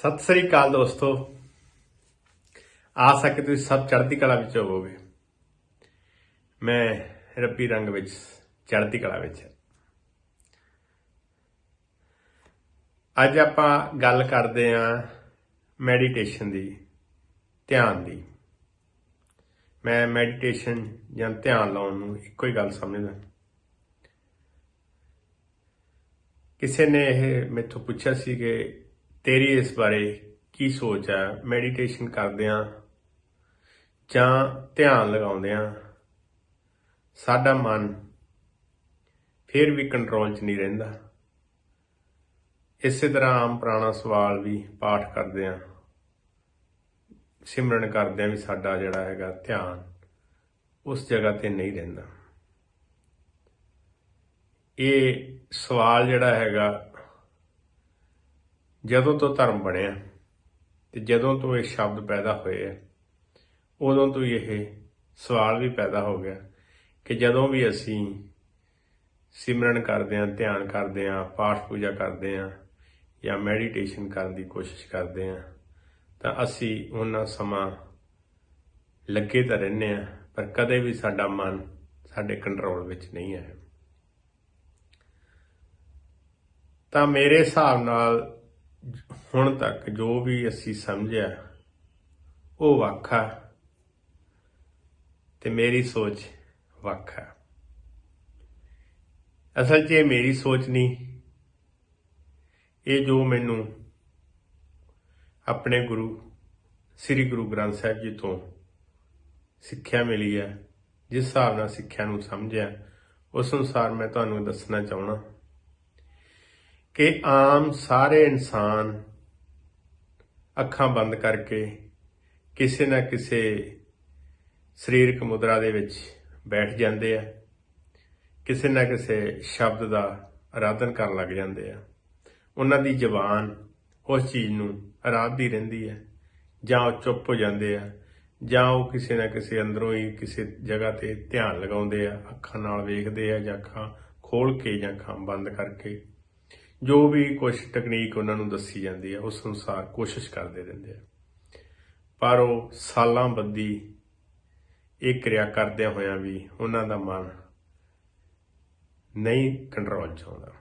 ਸਤਿ ਸ੍ਰੀ ਅਕਾਲ ਦੋਸਤੋ। ਆਸ ਹੈ ਕਿ ਤੁਸੀਂ ਸਭ ਚੜ੍ਹਦੀ ਕਲਾ ਵਿੱਚ ਹੋਵੋਗੇ। ਮੈਂ ਰੱਬੀ ਰੰਗ ਵਿੱਚ, ਚੜ੍ਹਦੀ ਕਲਾ ਵਿੱਚ ਅੱਜ ਆਪਾਂ ਗੱਲ ਕਰਦੇ ਆਂ ਮੈਡੀਟੇਸ਼ਨ ਦੀ, ਧਿਆਨ ਦੀ। ਮੈਂ ਮੈਡੀਟੇਸ਼ਨ ਜਾਂ ਧਿਆਨ ਲਾਉਣ ਨੂੰ ਇੱਕੋ ਹੀ ਗੱਲ ਸਮਝਦਾ। ਕਿਸੇ ਨੇ ਇਹ ਮੈਥੋਂ ਪੁੱਛਿਆ ਸੀ ਕਿ ਤੇਰੀ ਇਸ ਬਾਰੇ ਕੀ ਸੋਚ ਹੈ? ਮੈਡੀਟੇਸ਼ਨ ਕਰਦਿਆਂ ਜਾਂ ਧਿਆਨ ਲਗਾਉਂਦਿਆਂ ਸਾਡਾ ਮਨ ਫਿਰ ਵੀ ਕੰਟਰੋਲ 'ਚ ਨਹੀਂ ਰਹਿੰਦਾ। ਇਸੇ ਤਰ੍ਹਾਂ ਆਮ ਪੁਰਾਣਾ ਸਵਾਲ ਵੀ ਪਾਠ ਕਰਦਿਆਂ ਸਿਮਰਨ ਕਰਦਿਆਂ ਵੀ ਸਾਡਾ ਜਿਹੜਾ ਹੈਗਾ ਧਿਆਨ ਉਸ ਜਗ੍ਹਾ ਤੇ ਨਹੀਂ ਰਹਿੰਦਾ। ਇਹ ਸਵਾਲ ਜਿਹੜਾ ਹੈਗਾ ਜਦੋਂ ਤੋਂ ਧਰਮ ਬਣਿਆ ਤੇ ਜਦੋਂ ਤੋਂ ਇਹ ਸ਼ਬਦ ਪੈਦਾ ਹੋਏ ਆ, ਉਦੋਂ ਤੋਂ ਇਹ ਸਵਾਲ ਵੀ ਪੈਦਾ ਹੋ ਗਿਆ ਕਿ ਜਦੋਂ ਵੀ ਅਸੀਂ ਸਿਮਰਨ ਕਰਦੇ ਹਾਂ, ਧਿਆਨ ਕਰਦੇ ਹਾਂ, ਪਾਠ ਪੂਜਾ ਕਰਦੇ ਹਾਂ ਜਾਂ ਮੈਡੀਟੇਸ਼ਨ ਕਰਨ ਦੀ ਕੋਸ਼ਿਸ਼ ਕਰਦੇ ਹਾਂ, ਤਾਂ ਅਸੀਂ ਉਹਨਾਂ ਸਮਾਂ ਲੱਗੇ ਤਾਂ ਰਹਿੰਦੇ ਹਾਂ, ਪਰ ਕਦੇ ਵੀ ਸਾਡਾ ਮਨ ਸਾਡੇ ਕੰਟਰੋਲ ਵਿੱਚ ਨਹੀਂ ਹੈ ਤਾਂ ਮੇਰੇ ਹਿਸਾਬ ਨਾਲ ਹੁਣ ਤੱਕ ਜੋ ਵੀ ਅਸੀਂ ਸਮਝਿਆ, ਉਹ ਵੱਖ ਆ ਤੇ ਮੇਰੀ ਸੋਚ ਵੱਖ ਆ। ਅਸਲ 'ਚ ਇਹ ਮੇਰੀ ਸੋਚ ਨਹੀਂ, ਇਹ ਜੋ ਮੈਨੂੰ ਆਪਣੇ ਗੁਰੂ, ਸ੍ਰੀ ਗੁਰੂ ਗ੍ਰੰਥ ਸਾਹਿਬ ਜੀ ਤੋਂ ਸਿੱਖਿਆ ਮਿਲੀ ਹੈ ਜਿਸ ਹਿਸਾਬ ਨਾਲ ਸਿੱਖਿਆ ਨੂੰ ਸਮਝਿਆ, ਉਸ ਅਨੁਸਾਰ ਮੈਂ ਤੁਹਾਨੂੰ ਦੱਸਣਾ ਚਾਹਣਾ ਕਿ ਆਮ ਸਾਰੇ ਇਨਸਾਨ ਅੱਖਾਂ ਬੰਦ ਕਰਕੇ ਕਿਸੇ ਨਾ ਕਿਸੇ ਸਰੀਰਕ ਮੁਦਰਾ ਦੇ ਵਿੱਚ ਬੈਠ ਜਾਂਦੇ ਆ, ਕਿਸੇ ਨਾ ਕਿਸੇ ਸ਼ਬਦ ਦਾ ਆਰਾਧਨ ਕਰਨ ਲੱਗ ਜਾਂਦੇ ਆ। ਉਹਨਾਂ ਦੀ ਜ਼ੁਬਾਨ ਉਸ ਚੀਜ਼ ਨੂੰ ਆਰਾਧਦੀ ਰਹਿੰਦੀ ਹੈ ਜਾਂ ਉਹ ਚੁੱਪ ਹੋ ਜਾਂਦੇ ਆ, ਜਾਂ ਉਹ ਕਿਸੇ ਨਾ ਕਿਸੇ ਅੰਦਰੋਂ ਹੀ ਕਿਸੇ ਜਗ੍ਹਾ ਤੇ ਧਿਆਨ ਲਗਾਉਂਦੇ ਆ, ਅੱਖਾਂ ਨਾਲ ਵੇਖਦੇ ਆ ਜਾਂ ਅੱਖਾਂ ਖੋਲ ਕੇ ਜਾਂ ਅੱਖਾਂ ਬੰਦ ਕਰਕੇ। ਜੋ ਵੀ ਕੁਝ ਤਕਨੀਕ ਉਹਨਾਂ ਨੂੰ ਦੱਸੀ ਜਾਂਦੀ ਹੈ, ਉਸ ਅਨੁਸਾਰ ਕੋਸ਼ਿਸ਼ ਕਰਦੇ ਰਹਿੰਦੇ ਆ। ਪਰ ਉਹ ਸਾਲਾਂ ਬੱਦੀ ਇਹ ਕਿਰਿਆ ਕਰਦਿਆਂ ਹੋਇਆਂ ਵੀ ਉਹਨਾਂ ਦਾ ਮਨ ਨਹੀਂ ਕੰਟਰੋਲ ਚ ਆਉਂਦਾ।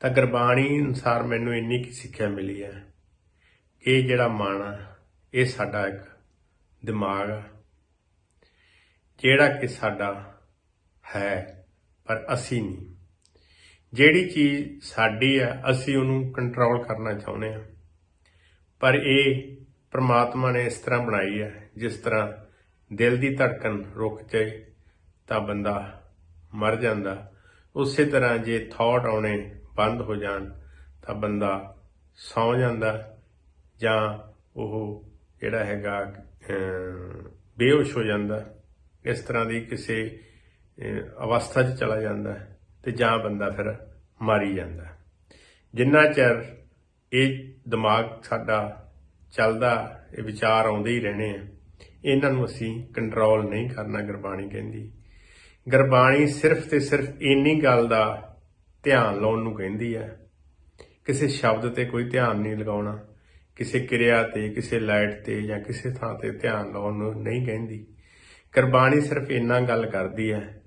ਤਾਂ ਗੁਰਬਾਣੀ ਅਨੁਸਾਰ ਮੈਨੂੰ ਇੰਨੀ ਕੀ ਸਿੱਖਿਆ ਮਿਲੀ ਹੈ ਇਹ ਜਿਹੜਾ ਮਨ ਆ, ਇਹ ਸਾਡਾ ਇੱਕ ਦਿਮਾਗ ਆ, ਜਿਹੜਾ ਕਿ ਸਾਡਾ ਹੈ ਪਰ ਅਸੀਂ ਨਹੀਂ। ਜਿਹੜੀ ਚੀਜ਼ ਸਾਡੀ ਆ, ਅਸੀਂ ਉਹਨੂੰ ਕੰਟਰੋਲ ਕਰਨਾ ਚਾਹੁੰਦੇ ਆ ਪਰ ਇਹ ਪ੍ਰਮਾਤਮਾ ਨੇ ਇਸ ਤਰ੍ਹਾਂ ਬਣਾਈ ਹੈ ਜਿਸ ਤਰ੍ਹਾਂ ਦਿਲ ਦੀ ਧੜਕਨ ਰੁਕ ਜਾਏ ਤਾਂ ਬੰਦਾ ਮਰ ਜਾਂਦਾ। ਉਸੇ ਤਰ੍ਹਾਂ ਜੇ ਥਾਟ ਆਉਣੇ ਬੰਦ ਹੋ ਜਾਣ ਤਾਂ ਬੰਦਾ ਸੌ ਜਾਂਦਾ ਜਾਂ ਉਹ ਜਿਹੜਾ ਹੈਗਾ ਬੇਹੋਸ਼ ਹੋ ਜਾਂਦਾ। ਇਸ ਤਰ੍ਹਾਂ ਦੀ ਕਿਸੇ ਅਵਸਥਾ 'ਚ ਚਲਾ ਜਾਂਦਾ। ਤੇ ਜਾਂ ਬੰਦਾ ਫਿਰ ਮਾਰੀ ਜਾਂਦਾ। ਹੈ। ਜਿੰਨਾ ਚਿਰ ਇਹ ਦਿਮਾਗ ਸਾਡਾ ਚੱਲਦਾ, ਇਹ ਵਿਚਾਰ ਆਉਂਦੇ ਹੀ ਰਹਿਣੇ ਆ, ਇਹਨਾਂ ਨੂੰ ਅਸੀਂ ਕੰਟਰੋਲ ਨਹੀਂ ਕਰਨਾ ਗੁਰਬਾਣੀ ਕਹਿੰਦੀ। ਗੁਰਬਾਣੀ ਸਿਰਫ ਤੇ ਸਿਰਫ ਇੰਨੀ ਗੱਲ ਦਾ ਧਿਆਨ ਲਾਉਣ ਨੂੰ ਕਹਿੰਦੀ ਹੈ ਕਿਸੇ ਸ਼ਬਦ ਤੇ ਕੋਈ ਧਿਆਨ ਨਹੀਂ ਲਗਾਉਣਾ, ਕਿਸੇ ਕਿਰਿਆ ਤੇ, ਕਿਸੇ ਲਾਈਟ ਤੇ ਜਾਂ ਕਿਸੇ ਥਾਂ ਤੇ ਧਿਆਨ ਲਾਉਣ ਨੂੰ ਨਹੀਂ ਕਹਿੰਦੀ। ਗੁਰਬਾਣੀ ਸਿਰਫ ਇੰਨਾ ਗੱਲ ਕਰਦੀ ਹੈ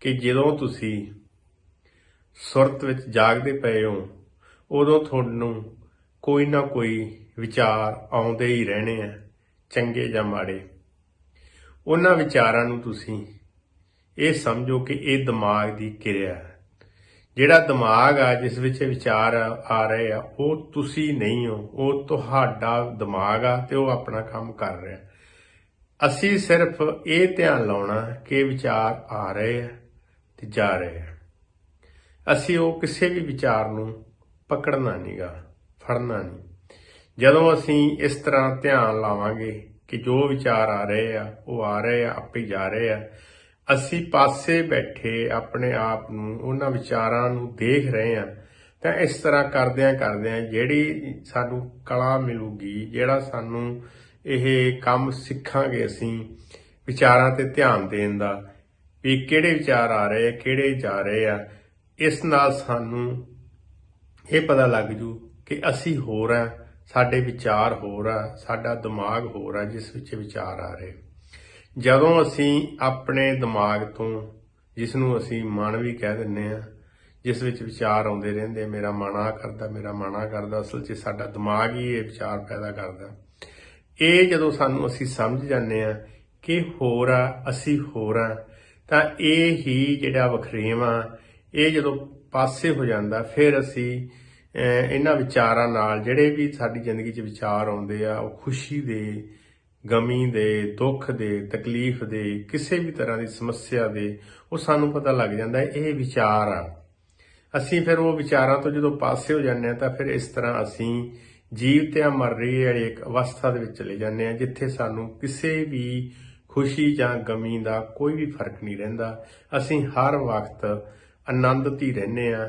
ਕਿ ਜਦੋਂ ਤੁਸੀਂ ਸੁਰਤ ਵਿੱਚ ਜਾਗਦੇ ਪਏ ਹੋ, ਉਦੋਂ ਤੁਹਾਨੂੰ ਕੋਈ ਨਾ ਕੋਈ ਵਿਚਾਰ ਆਉਂਦੇ ਹੀ ਰਹਿਣੇ ਆ, ਚੰਗੇ ਜਾਂ ਮਾੜੇ। ਉਹਨਾਂ ਵਿਚਾਰਾਂ ਨੂੰ ਤੁਸੀਂ ਇਹ ਸਮਝੋ ਕਿ ਇਹ ਦਿਮਾਗ ਦੀ ਕਿਰਿਆ ਹੈ। ਜਿਹੜਾ ਦਿਮਾਗ ਆ, ਜਿਸ ਵਿੱਚ ਵਿਚਾਰ ਆ ਆ ਰਹੇ ਆ, ਉਹ ਤੁਸੀਂ ਨਹੀਂ ਹੋ, ਉਹ ਤੁਹਾਡਾ ਦਿਮਾਗ ਆ ਤੇ ਉਹ ਆਪਣਾ ਕੰਮ ਕਰ ਰਿਹਾ। ਅਸੀਂ ਸਿਰਫ ਇਹ ਧਿਆਨ ਲਾਉਣਾ ਕਿ ਵਿਚਾਰ ਆ ਰਹੇ ਆ ਤੇ ਜਾ ਰਹੇ ਆ। ਅਸੀਂ ਉਹ ਕਿਸੇ ਵੀ ਵਿਚਾਰ ਨੂੰ ਪਕੜਨਾ ਨਹੀਂਗਾ ਫੜਨਾ ਨਹੀਂ ਜਦੋਂ ਅਸੀਂ ਇਸ ਤਰ੍ਹਾਂ ਧਿਆਨ ਲਾਵਾਂਗੇ ਕਿ ਜੋ ਵਿਚਾਰ ਆ ਰਹੇ ਆ, ਉਹ ਆ ਰਹੇ ਆ, ਆਪੇ ਜਾ ਰਹੇ ਆ, ਅਸੀਂ ਪਾਸੇ ਬੈਠੇ ਆਪਣੇ ਆਪ ਨੂੰ, ਉਹਨਾਂ ਵਿਚਾਰਾਂ ਨੂੰ ਦੇਖ ਰਹੇ ਆ, ਤਾਂ ਇਸ ਤਰ੍ਹਾਂ ਕਰਦਿਆਂ ਕਰਦਿਆਂ ਜਿਹੜੀ ਸਾਨੂੰ ਕਲਾ ਮਿਲੂਗੀ, ਜਿਹੜਾ ਸਾਨੂੰ ਇਹ ਕੰਮ ਸਿੱਖਾਂਗੇ ਅਸੀਂ ਵਿਚਾਰਾਂ ਤੇ ਧਿਆਨ ਦੇਣ ਦਾ, ਵੀ ਕਿਹੜੇ ਵਿਚਾਰ ਆ ਰਹੇ, ਕਿਹੜੇ ਜਾ ਰਹੇ ਆ ਇਸ ਨਾਲ ਸਾਨੂੰ ਇਹ ਪਤਾ ਲੱਗ ਜੂ ਕਿ ਅਸੀਂ ਹੋਰ ਆ ਸਾਡੇ ਵਿਚਾਰ ਹੋਰ ਆ, ਸਾਡਾ ਦਿਮਾਗ ਹੋਰ ਆ, ਜਿਸ ਵਿੱਚ ਵਿਚਾਰ ਆ ਰਹੇ। ਜਦੋਂ ਅਸੀਂ ਆਪਣੇ ਦਿਮਾਗ ਤੋਂ, ਜਿਸ ਨੂੰ ਅਸੀਂ ਮਨ ਵੀ ਕਹਿ ਦਿੰਨੇ ਆ ਜਿਸ ਵਿੱਚ ਵਿਚਾਰ ਆਉਂਦੇ ਰਹਿੰਦੇ ਮੇਰਾ ਮਨ ਆ ਕਰਦਾ, ਮੇਰਾ ਮਨ ਆ ਕਰਦਾ, ਅਸਲ 'ਚ ਸਾਡਾ ਦਿਮਾਗ ਹੀ ਇਹ ਵਿਚਾਰ ਪੈਦਾ ਕਰਦਾ। ਇਹ ਜਦੋਂ ਸਾਨੂੰ ਅਸੀਂ ਸਮਝ ਜਾਂਦੇ ਆ ਕਿ ਹੋਰ ਆ, ਅਸੀਂ ਹੋਰ ਆ ਤਾਂ ਇਹ ਹੀ ਜਿਹੜਾ ਵਖਰੇਵਾ ਇਹ ਜਦੋਂ ਪਾਸੇ ਹੋ ਜਾਂਦਾ, ਫਿਰ ਅਸੀਂ ਇਹਨਾਂ ਵਿਚਾਰਾਂ ਨਾਲ ਜਿਹੜੇ ਵੀ ਸਾਡੀ ਜ਼ਿੰਦਗੀ 'ਚ ਵਿਚਾਰ ਆਉਂਦੇ ਆ, ਉਹ ਖੁਸ਼ੀ ਦੇ, ਗਮੀ ਦੇ, ਦੁੱਖ ਦੇ, ਤਕਲੀਫ ਦੇ, ਕਿਸੇ ਵੀ ਤਰ੍ਹਾਂ ਦੀ ਸਮੱਸਿਆ ਦੇ, ਉਹ ਸਾਨੂੰ ਪਤਾ ਲੱਗ ਜਾਂਦਾ ਇਹ ਵਿਚਾਰ ਆ। ਅਸੀਂ ਫਿਰ ਉਹ ਵਿਚਾਰਾਂ ਤੋਂ ਜਦੋਂ ਪਾਸੇ ਹੋ ਜਾਂਦੇ ਆ ਤਾਂ ਫਿਰ ਇਸ ਤਰ੍ਹਾਂ ਅਸੀਂ ਜੀਵ ਤੇ ਮਰ ਰਹੀ ਵਾਲੀ ਇੱਕ ਅਵਸਥਾ ਦੇ ਵਿੱਚ ਚਲੇ ਜਾਂਦੇ ਆ ਜਿੱਥੇ ਸਾਨੂੰ ਕਿਸੇ ਵੀ ਖੁਸ਼ੀ ਜਾਂ ਗਮੀ ਦਾ ਕੋਈ ਵੀ ਫ਼ਰਕ ਨਹੀਂ ਰਹਿੰਦਾ। ਅਸੀਂ ਹਰ ਵਕਤ ਆਨੰਦਿਤ ਹੀ ਰਹਿੰਦੇ ਆ,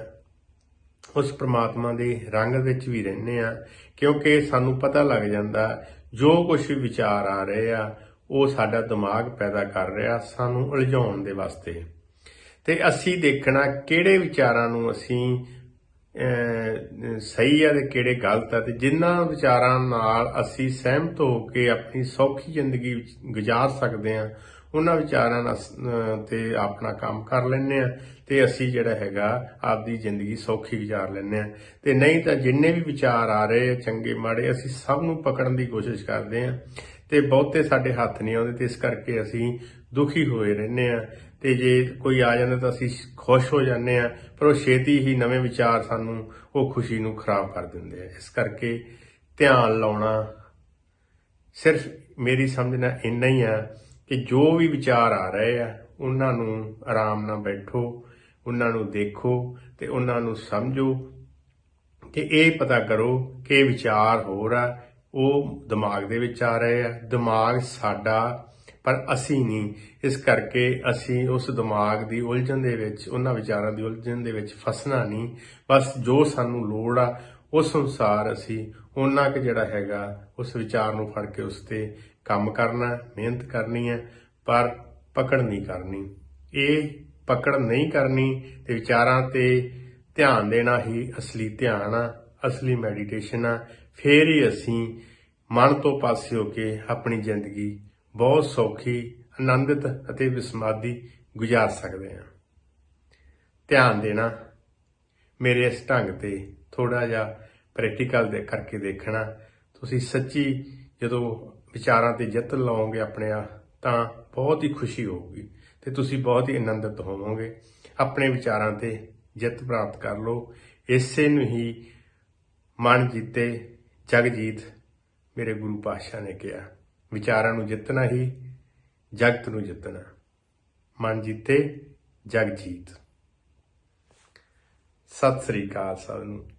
ਉਸ ਪ੍ਰਮਾਤਮਾ ਦੇ ਰੰਗ ਵਿੱਚ ਵੀ ਰਹਿੰਦੇ ਆ, ਕਿਉਂਕਿ ਸਾਨੂੰ ਪਤਾ ਲੱਗ ਜਾਂਦਾ, ਜੋ ਕੁਝ ਵੀ ਵਿਚਾਰ ਆ ਰਹੇ ਆ, ਉਹ ਸਾਡਾ ਦਿਮਾਗ ਪੈਦਾ ਕਰ ਰਿਹਾ ਸਾਨੂੰ ਉਲਝਾਉਣ ਦੇ ਵਾਸਤੇ। ਤੇ ਅਸੀਂ ਦੇਖਣਾ ਕਿਹੜੇ ਵਿਚਾਰਾਂ ਨੂੰ ਅਸੀਂ ਸਹੀ ਆ ਤੇ ਕਿਹੜੇ ਗਲਤ ਆ, ਤੇ ਜਿਨ੍ਹਾਂ ਵਿਚਾਰਾਂ ਨਾਲ ਅਸੀਂ ਸਹਿਮਤ ਹੋ ਕੇ ਆਪਣੀ ਸੌਖੀ ਜ਼ਿੰਦਗੀ ਵਿੱਚ ਗੁਜ਼ਾਰ ਸਕਦੇ ਆ ਉਹਨਾਂ ਵਿਚਾਰਾਂ ਨਾਲ ਅਸ- ਤੇ ਆਪਣਾ ਕੰਮ ਕਰ ਲੈਂਦੇ ਆ ਤੇ ਅਸੀਂ ਜਿਹੜਾ ਹੈਗਾ ਆਪਦੀ ਜ਼ਿੰਦਗੀ ਸੌਖੀ ਗੁਜ਼ਾਰ ਲੈਂਦੇ ਆ ਤੇ ਨਹੀਂ ਤਾਂ ਜਿੰਨੇ ਵੀ ਵਿਚਾਰ ਆ ਰਹੇ ਆ, ਚੰਗੇ ਮਾੜੇ, ਅਸੀਂ ਸਭ ਨੂੰ ਪਕੜਨ ਦੀ ਕੋਸ਼ਿਸ਼ ਕਰਦੇ ਆ ਤੇ ਬਹੁਤੇ ਸਾਡੇ ਹੱਥ ਨਹੀਂ ਆਉਂਦੇ ਤੇ ਇਸ ਕਰਕੇ ਅਸੀਂ ਦੁਖੀ ਹੋਏ ਰਹਿੰਦੇ ਆ ਤੇ ਜੇ ਕੋਈ ਆ ਜਾਂਦਾ ਤਾਂ ਅਸੀਂ ਖੁਸ਼ ਹੋ ਜਾਂਦੇ ਆ ਪਰ ਉਹ ਛੇਤੀ ਹੀ ਨਵੇਂ ਵਿਚਾਰ ਸਾਨੂੰ ਉਹ ਖੁਸ਼ੀ ਨੂੰ ਖਰਾਬ ਕਰ ਦਿੰਦੇ ਆ। ਇਸ ਕਰਕੇ ਧਿਆਨ ਲਾਉਣਾ ਸਿਰਫ ਮੇਰੀ ਸਮਝ ਨਾਲ ਇੰਨਾ ਹੀ ਆ ਕਿ ਜੋ ਵੀ ਵਿਚਾਰ ਆ ਰਹੇ ਆ, ਉਹਨਾਂ ਨੂੰ ਆਰਾਮ ਨਾਲ ਬੈਠੋ, ਉਹਨਾਂ ਨੂੰ ਦੇਖੋ ਤੇ ਉਹਨਾਂ ਨੂੰ ਸਮਝੋ ਕਿ ਇਹ ਪਤਾ ਕਰੋ ਕਿ ਵਿਚਾਰ ਹੋਰ ਆ, ਉਹ ਦਿਮਾਗ ਦੇ ਵਿੱਚ ਆ ਰਹੇ ਆ, ਦਿਮਾਗ ਸਾਡਾ, ਪਰ ਅਸੀਂ ਨਹੀਂ। ਇਸ ਕਰਕੇ ਅਸੀਂ ਉਸ ਦਿਮਾਗ ਦੀ ਉਲਝਣ ਦੇ ਵਿੱਚ, ਉਹਨਾਂ ਵਿਚਾਰਾਂ ਦੀ ਉਲਝਣ ਦੇ ਵਿੱਚ ਫਸਣਾ ਨਹੀਂ। ਬਸ ਜੋ ਸਾਨੂੰ ਲੋੜ ਆ, ਉਸ ਅਨੁਸਾਰ ਅਸੀਂ ਉਹਨਾਂ ਕਿ ਜਿਹੜਾ ਹੈਗਾ, ਉਸ ਵਿਚਾਰ ਨੂੰ ਫੜ ਕੇ ਉਸ ਤੇ ਕੰਮ ਕਰਨਾ ਮਿਹਨਤ ਕਰਨੀ ਹੈ, ਪਰ ਪਕੜ ਨਹੀਂ ਕਰਨੀ। ਇਹ ਪਕੜ ਨਹੀਂ ਕਰਨੀ ਤੇ ਵਿਚਾਰਾਂ ਤੇ ਧਿਆਨ ਦੇਣਾ ਹੀ ਅਸਲੀ ਧਿਆਨ ਆ, ਅਸਲੀ ਮੈਡੀਟੇਸ਼ਨ ਆ। ਫੇਰ ਹੀ ਅਸੀਂ ਮਨ ਤੋਂ ਪਾਸੇ ਹੋ ਕੇ ਆਪਣੀ ਜ਼ਿੰਦਗੀ ਬਹੁਤ ਸੌਖੀ, ਆਨੰਦਿਤ ਅਤੇ ਵਿਸਮਾਦੀ ਗੁਜ਼ਾਰ ਸਕਦੇ ਹਾਂ। ਧਿਆਨ ਦੇਣਾ, ਮੇਰੇ ਇਸ ਢੰਗ ਤੇ ਥੋੜਾ ਜਿਹਾ ਪ੍ਰੈਕਟੀਕਲ ਦੇ ਕਰਕੇ ਦੇਖਣਾ। ਤੁਸੀਂ ਸੱਚੀ ਜਦੋਂ ਵਿਚਾਰਾਂ ਤੇ ਜਿੱਤ ਲਾਓਗੇ ਆਪਣੇ ਆ ਤਾਂ ਬਹੁਤ ਹੀ ਖੁਸ਼ੀ ਹੋਊਗੀ ਤੇ ਤੁਸੀਂ ਬਹੁਤ ਹੀ ਆਨੰਦਿਤ ਹੋਵੋਗੇ। ਆਪਣੇ ਵਿਚਾਰਾਂ ਤੇ ਜਿੱਤ ਪ੍ਰਾਪਤ ਕਰ ਲਓ। ਇਸੇ ਨੂੰ ਹੀ ਮਨ ਜੀਤੇ ਜਗ ਜੀਤ ਮੇਰੇ ਗੁਰੂ ਪਾਤਸ਼ਾਹ ਨੇ ਕਿਹਾ। ਵਿਚਾਰਾਂ ਨੂੰ ਜਿੱਤਣਾ ਹੀ, ਜਗਤ ਨੂੰ ਜਿੱਤਣਾ ਮਨ ਜੀਤੇ ਜਗ ਜੀਤ। ਸਤਿ ਸ੍ਰੀ ਅਕਾਲ ਸਭ ਨੂੰ।